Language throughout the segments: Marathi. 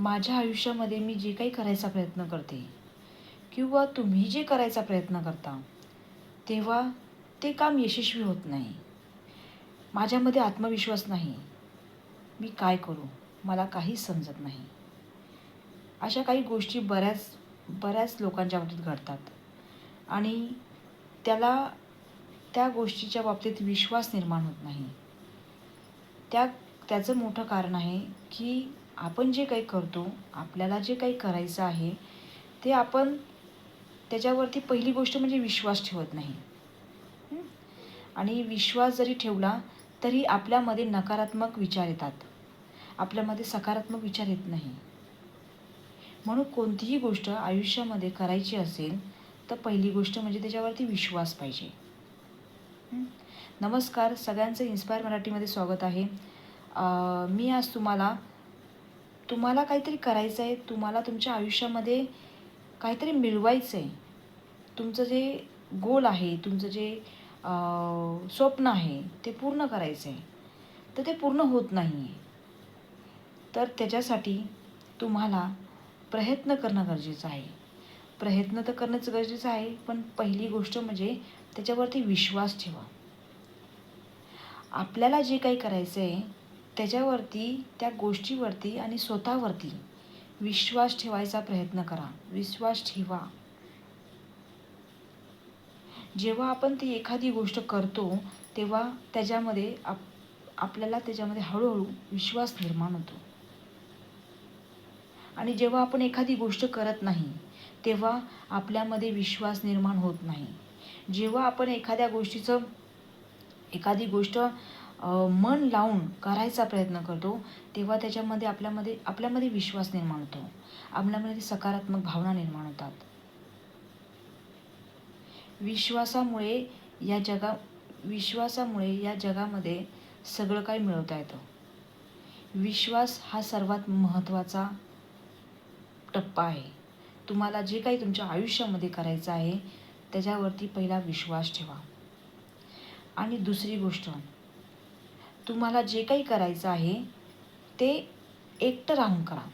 माझ्या आयुष्यामध्ये मी जे काही करायचा प्रयत्न करते किंवा तुम्ही जे करायचा प्रयत्न करता तेव्हा ते काम यशस्वी होत नाही. माझ्यामध्ये आत्मविश्वास नाही. मी काय करू? मला काहीच समजत नाही. अशा काही गोष्टी बऱ्याच बऱ्याच लोकांच्या बाबतीत घडतात. आणि त्याला त्या गोष्टीच्या बाबतीत विश्वास निर्माण होत नाही. त्या त्याचं मोठं कारण आहे की आपण जे काही करतो आपल्याला जे काही करायचं आहे ते आपण त्याच्यावरती पहिली गोष्ट म्हणजे विश्वास ठेवत नाही. आणि विश्वास जरी ठेवला तरी आपल्यामध्ये नकारात्मक विचार येतात. आपल्यामध्ये सकारात्मक विचार येत नाही. म्हणून कोणतीही गोष्ट आयुष्यामध्ये करायची असेल तर पहिली गोष्ट म्हणजे त्याच्यावरती विश्वास पाहिजे. नमस्कार सगळ्यांचं इन्स्पायर मराठीमध्ये स्वागत आहे. मी आज तुम्हाला तुम्हाला काहीतरी करायचं आहे तुम्हाला तुमच्या आयुष्यामध्ये काहीतरी मिळवायचं आहे. तुमचं जे गोल आहे तुमचं जे स्वप्न आहे ते पूर्ण करायचं आहे. तर ते पूर्ण होत नाही आहे तर त्याच्यासाठी तुम्हाला प्रयत्न करणं गरजेचं आहे. प्रयत्न तर करणंच गरजेचं आहे पण पहिली गोष्ट म्हणजे त्याच्यावरती विश्वास ठेवा. आपल्याला जे काही करायचं आहे त्याच्यावरती त्या गोष्टीवरती आणि स्वतःवरती विश्वास ठेवायचा प्रयत्न करा. विश्वास ठेवा. जेव्हा आपण ती एखादी गोष्ट करतो तेव्हा त्याच्यामध्ये आप आपल्याला त्याच्यामध्ये हळूहळू विश्वास निर्माण होतो. आणि जेव्हा आपण एखादी गोष्ट करत नाही तेव्हा आपल्यामध्ये विश्वास निर्माण होत नाही. जेव्हा आपण एखाद्या गोष्टीचं एखादी गोष्ट मन लावून करायचा प्रयत्न करतो तेव्हा त्याच्यामध्ये आपल्यामध्ये आपल्यामध्ये विश्वास निर्माण होतो. आपल्यामध्ये सकारात्मक भावना निर्माण होतात. विश्वासामुळे या जगा विश्वासामुळे या जगामध्ये सगळं काही मिळवता येतं. विश्वास हा सर्वात महत्त्वाचा टप्पा आहे. तुम्हाला जे काही तुमच्या आयुष्यामध्ये करायचं आहे त्याच्यावरती पहिला विश्वास ठेवा. आणि दुसरी गोष्ट तुम्हाला जे काही करायचं आहे ते एकटं राहून करा.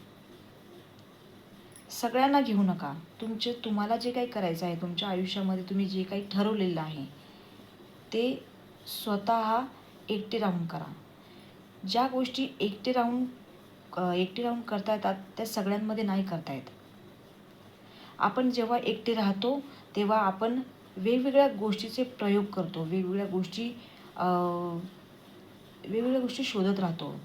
सगळ्यांना घेऊ नका. तुमचे तुम्हाला जे काही करायचं आहे तुमच्या आयुष्यामध्ये तुम्ही जे काही ठरवलेलं आहे ते स्वतः एकटे राहून करा. ज्या गोष्टी एकटे राहून एकटे राहून करता येतात त्या सगळ्यांमध्ये नाही करता येत. आपण जेव्हा एकटे राहतो तेव्हा आपण वेगवेगळ्या गोष्टीचे प्रयोग करतो. वेगवेगळ्या गोष्टी वेगवेगळ्या गोष्टी शोधत राहतो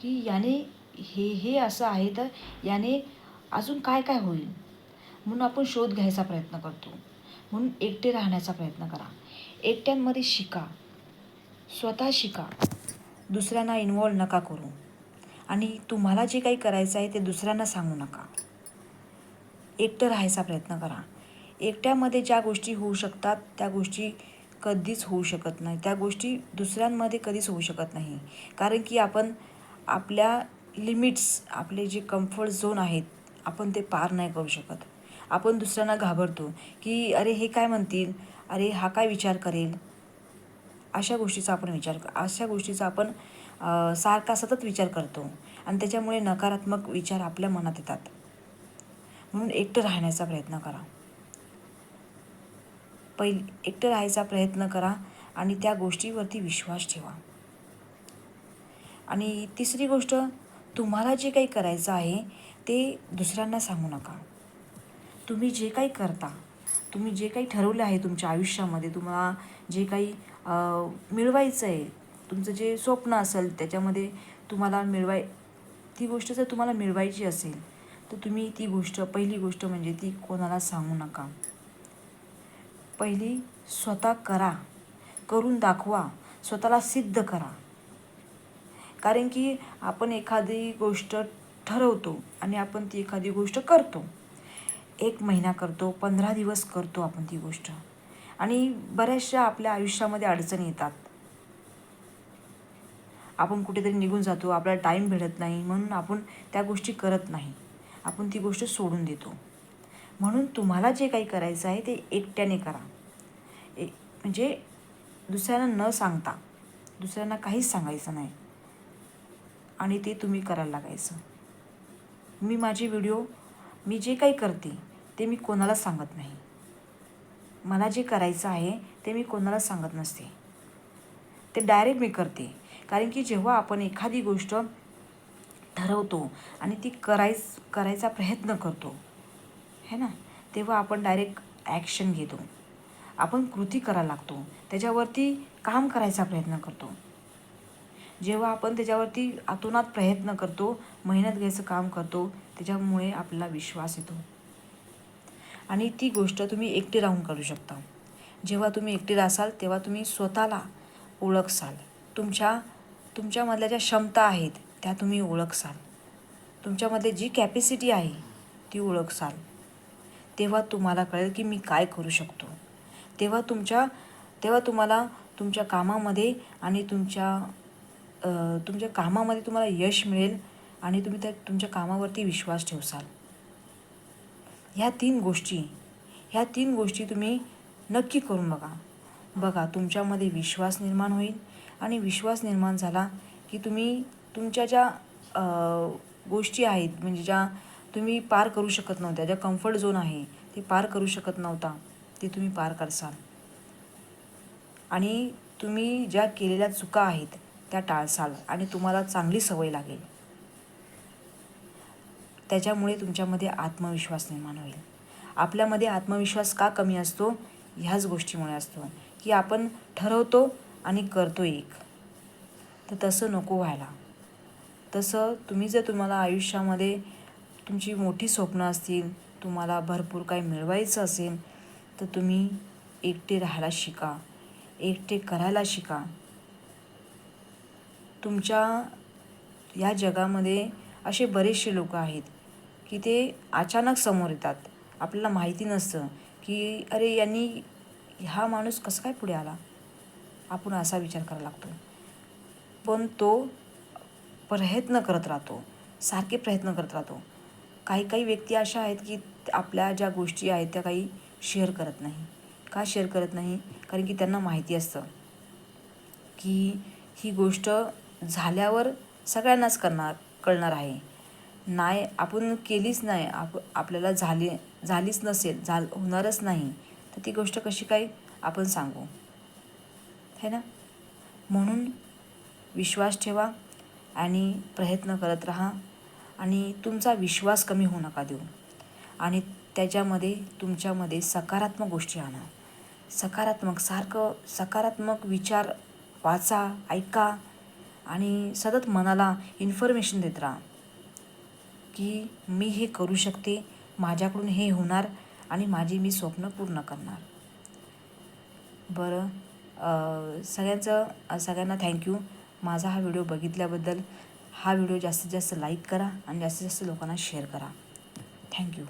की याने हे हे असं आहे तर याने अजून काय काय होईल? म्हणून आपण शोध घ्यायचा प्रयत्न करतो. म्हणून एकटे राहण्याचा प्रयत्न करा. एकट्यांमध्ये शिका. स्वतः शिका. दुसऱ्यांना इन्वॉल्व नका करू. आणि तुम्हाला जे काही करायचं आहे ते दुसऱ्यांना सांगू नका. एकटं राहायचा प्रयत्न करा. एकट्यामध्ये ज्या गोष्टी होऊ शकतात त्या गोष्टी कधीच होऊ शकत नाही. त्या गोष्टी दुसऱ्यांमध्ये कधीच होऊ शकत नाही. कारण की आपण आपल्या लिमिट्स आपले जे कम्फर्ट झोन आहेत आपण ते पार नाही करू शकत. आपण दुसऱ्यांना घाबरतो की अरे हे काय म्हणतील? अरे हा काय विचार करेल? अशा गोष्टीचा आपण विचार अशा गोष्टीचा आपण सारखा सतत विचार करतो. आणि त्याच्यामुळे नकारात्मक विचार आपल्या मनात येतात. म्हणून एकटं राहण्याचा प्रयत्न करा. पहिल एकटं राहायचा प्रयत्न करा आणि त्या गोष्टीवरती विश्वास ठेवा. आणि तिसरी गोष्ट तुम्हाला जे काही करायचं आहे ते दुसऱ्यांना सांगू नका. तुम्ही जे काही करता तुम्ही जे काही ठरवलं आहे तुमच्या आयुष्यामध्ये तुम्हाला जे काही मिळवायचं आहे तुमचं जे स्वप्न असेल त्याच्यामध्ये तुम्हाला मिळवाय ती गोष्ट जर तुम्हाला मिळवायची असेल तर तुम्ही ती गोष्ट पहिली गोष्ट म्हणजे ती कोणाला सांगू नका. पहिली स्वतः करा करून दाखवा स्वतःला सिद्ध करा. कारण की आपण एखादी गोष्ट ठरवतो आणि आपण ती एखादी गोष्ट करतो. एक महिना करतो पंधरा दिवस करतो आपण ती गोष्ट. आणि बऱ्याचशा आपल्या आयुष्यामध्ये अडचणी येतात. आपण कुठेतरी निघून जातो आपल्याला टाईम भेटत नाही म्हणून आपण त्या गोष्टी करत नाही. आपण ती गोष्ट सोडून देतो. म्हणून तुम्हाला जे काही करायचं आहे ते एकट्याने करा. ए म्हणजे दुसऱ्यांना न सांगता दुसऱ्यांना काहीच सांगायचं नाही. आणि ते तुम्ही करायला लागायचं. मी माझे व्हिडिओ मी जे काही करते ते मी कोणालाच सांगत नाही. मला जे करायचं आहे ते मी कोणालाच सांगत नसते. ते डायरेक्ट मी करते. कारण की जेव्हा आपण एखादी गोष्ट ठरवतो आणि ती करायच करायचा प्रयत्न करतो है ना? तेव्हा आपण डायरेक्ट ॲक्शन घेतो. आपण कृती करायला लागतो. त्याच्यावरती काम करायचा प्रयत्न करतो. जेव्हा आपण त्याच्यावरती आतोनात प्रयत्न करतो मेहनत घ्यायचं काम करतो त्याच्यामुळे आपला विश्वास येतो. आणि ती गोष्ट तुम्ही एकटी राहून करू शकता. जेव्हा तुम्ही एकटी रासाल तेव्हा तुम्ही स्वतःला ओळखसाल. तुमच्या तुमच्यामधल्या ज्या क्षमता आहेत त्या तुम्ही ओळखसाल. तुमच्यामध्ये जी कॅपॅसिटी आहे ती ओळखसाल. तेव्हा तुम्हाला कळेल की मी काय करू शकतो. तेव्हा तुमच्या तेव्हा तुम्हाला तुमच्या कामामध्ये आणि तुमच्या तुमच्या कामामध्ये तुम्हाला यश मिळेल आणि तुम्ही त्या तुमच्या कामावरती विश्वास ठेवसाल. ह्या तीन गोष्टी ह्या तीन गोष्टी तुम्ही नक्की करून बघा. बघा तुमच्यामध्ये विश्वास निर्माण होईल आणि विश्वास निर्माण झाला की तुम्ही तुमच्या ज्या गोष्टी आहेत म्हणजे ज्या तुम्ही पार करू शकत नव्हत्या. ज्या कम्फर्ट झोन आहे ते पार करू शकत नव्हता ते तुम्ही पार करसाल. आणि तुम्ही ज्या केलेल्या चुका आहेत त्या टाळसाल आणि तुम्हाला चांगली सवय लागेल. त्याच्यामुळे तुमच्यामध्ये आत्मविश्वास निर्माण होईल. आपल्यामध्ये आत्मविश्वास का कमी असतो? ह्याच गोष्टीमुळे असतो. की आपण ठरवतो आणि करतो एक. तर तसं नको व्हायला. तसं तुम्ही जर तुम्हाला आयुष्यामध्ये तुमची मोठी स्वप्न असतील तुम्हाला भरपूर काही मिळवायचं असेल तर तुम्ही एकटे राहायला शिका. एकटे करायला शिका. तुमच्या या जगामध्ये असे बरेचसे लोक आहेत की ते अचानक समोर येतात. आपल्याला माहिती नसतं की अरे यांनी हा माणूस कसं काय पुढे आला? आपण असा विचार करायला लागतो. पण तो प्रयत्न करत राहतो. सारखे प्रयत्न करत राहतो. काही काही व्यक्ती अशा आहेत की आपल्या ज्या गोष्टी आहेत त्या काही शेअर करत नाही. का शेअर करत नाही? कारण की त्यांना माहिती असतं की ही गोष्ट झाल्यावर सगळ्यांनाच करणार कळणार आहे. नाही आपण केलीच नाही. आप आपल्याला झाली झालीच नसेल झाल होणारच नाही. तर ती गोष्ट कशी काय आपण सांगू? है ना? म्हणून विश्वास ठेवा आणि प्रयत्न करत राहा. आणि तुमचा विश्वास कमी होऊ नका देऊ. आणि त्याच्यामध्ये तुमच्यामध्ये सकारात्मक गोष्टी आणा. सकारात्मक सारखं सकारात्मक विचार वाचा ऐका आणि सतत मनाला इन्फॉर्मेशन देत राहा. की मी हे करू शकते माझ्याकडून हे होणार आणि माझी मी स्वप्न पूर्ण करणार. बरं सगळ्यांचं सगळ्यांना थँक्यू माझा हा व्हिडिओ बघितल्याबद्दल हा व्हिडिओ जास्तीत जास्त लाईक करा आणि जास्तीत जास्त लोकांना शेअर करा. थँक्यू